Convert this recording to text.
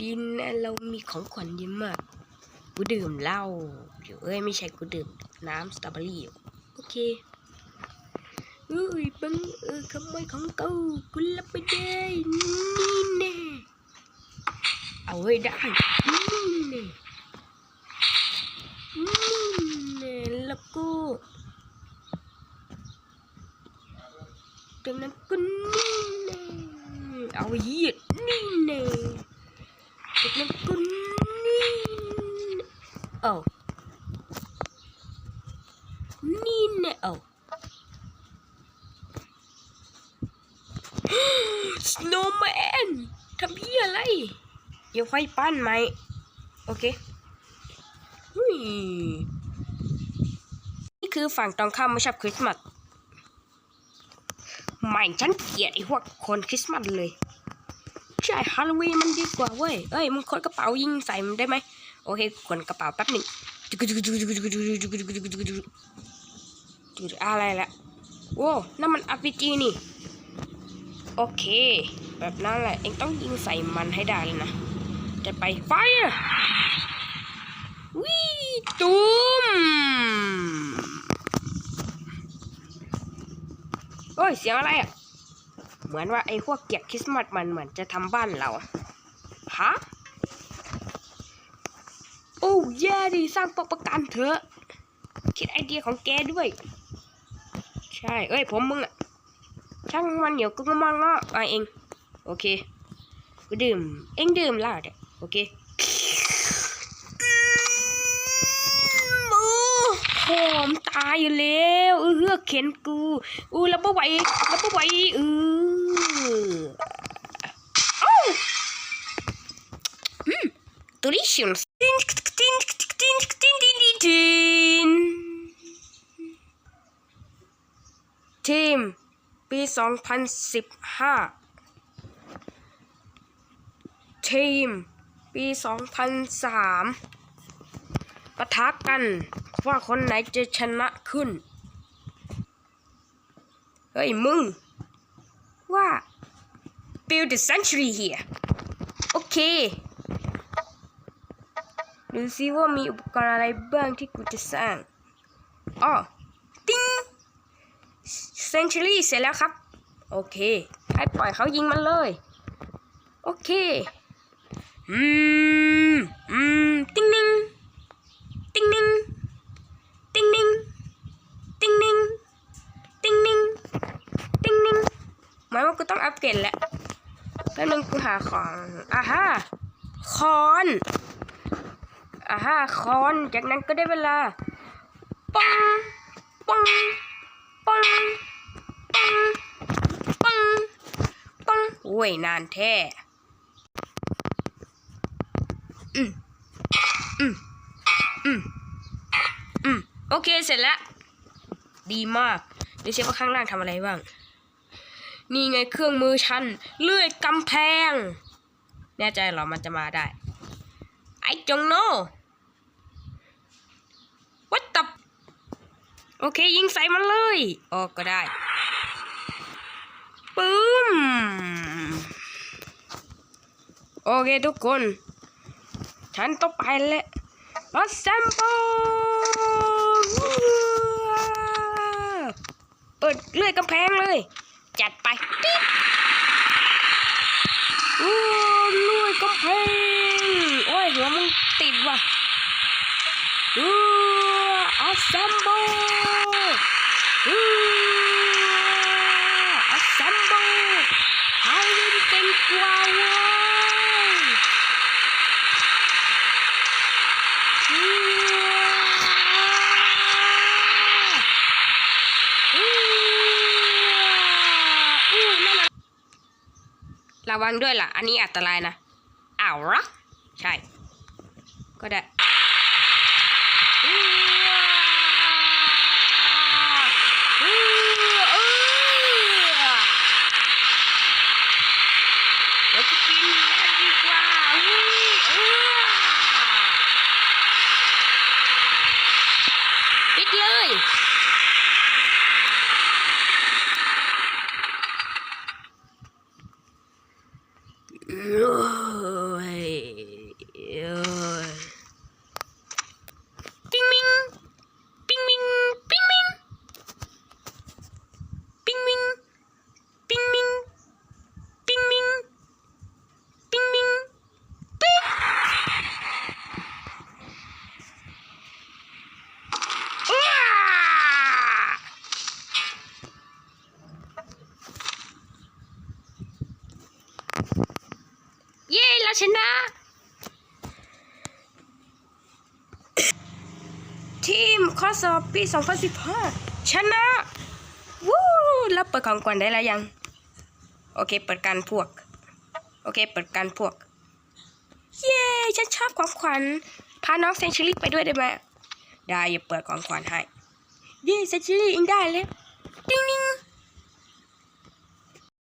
ดีนะเรามีของขวัญเยอะมาก กูดื่มเหล้าอยู่เอ้ยไม่ใช่กูดื่มน้ำสตรอเบอรี่อยู่โอเคเอ้ยบังเออขโมยของกูกูรับไม่ได้นี่แน่เอาไว้ได้นี่แน่นี่แน่แล้วก็จากนั้นก็นี่แน่เอาไว้เยียด จากนั้นก็นี่เอ้านี่แน่เอ้า snowman ทำเพี้ยอะไร เดี๋ยวค่อยปั้นไหม โอเคนี่คือฝั่งตรงข้ามไม่ชอบคริสต์มาสไม่ฉันเกลียดไอ้พวกคนคริสต์มาสเลย ใช่ฮาโลวีนมันดีกว่าเว้ยเอ้ยมึงขนกระเป๋ายิงใส่มันได้ไหมโอเคขนกระเป๋าแป๊บหนึ่งอะไรละโว้นั่นมันอาร์พีจีนี่ โอเค แบบนั้นแหละ เองต้องยิงใส่มันให้ได้เลยนะ จะไปไฟวิตูมโอ้ย เสียงอะไรอะ เหมือนว่าไอ้พวกเกียรคริสต์มาสมันเหมือนจะทำบ้านเราฮะโอ้แย่ดิสร้างปกประกันเถอะ คิดไอเดียของแกด้วย ใช่ เอ้ย ผมมึงอะช่างมันเดี๋ยวกูก็มังอะไอะเอง โอเคกูดื่ม เอ็งดื่มเหล้าเด็โอเคโอ้โหม ตายอยู่แล้วเออเฮือเข็นกูอู้แล้วบ่ไหวแล้วบ่ไหวเออเอ้าอืม delicious ตินตินตินตินตินตินตินทีมปี2015ทีมปี2003 ปะทะกัน ว่าคนไหนจะชนะขึ้น เฮ้ยมึง ว่า build the century here โอเค ดูซิว่ามีอุปกรณ์อะไรบ้างที่กูจะสร้างอ๋อติ้ง century เสร็จแล้วครับ โอเค ให้ปล่อยเขายิงมันเลย โอเค อืม อืม ติ้งนิ่งติ้งนิ่งติ้งนิ่งติ้งนิ่งติ้งนิ่งติ้งนิ่งหมายว่ากูต้ อัปเกรดแหละแป๊บนึงกูหาของอ่าฮะคอนอ่าฮะคอน จากนั้นก็ได้เวลาปังปังปังปังปังปังโอ้ยนานแท้อืมอืมอืมอืมโอเคเสร็จแล้ว ดีมากเดูซิว่าข้างล่างทำอะไรบ้าง นี่ไงเครื่องมือฉันเลื่อยกำแพง แน่ใจเหรอมันจะมาได้ ไอ้จงโน What the โอเค ยิงใส่มันเลยออกก็ได้ปึ้มโอเคทุกคน ฉันต้องไปแล้วรถแซมโปเปิดเลื่อยกำแพงเลย จัดไปปิ๊บโอ้ลุยกำแพงโอ้ยหัวมึงติดว่ะอืออัสแซมโบอืออัสแซมโบใครเล่นเก่งกว่าเว้ยอืออืออู้นั่นน่ะ ระวังด้วยล่ะ อันนี้อันตรายนะอ้าวรใช่ ก็ได้เออปิดเลยาชนะ ทีมข้อสอบปี 2015 ชนะวู้แล้วเปิดของขวัญได้แล้วยัง โอเค เปิดการพวก โอเค เปิดการพวก เย้ฉันชอบของขวัญพาน้องเซนชิลี่ไปด้วยได้ไหมได้อย่าเปิดของขวัญให้เย้เซนชิลี่อิงได้เลยติ๊งนิ้ง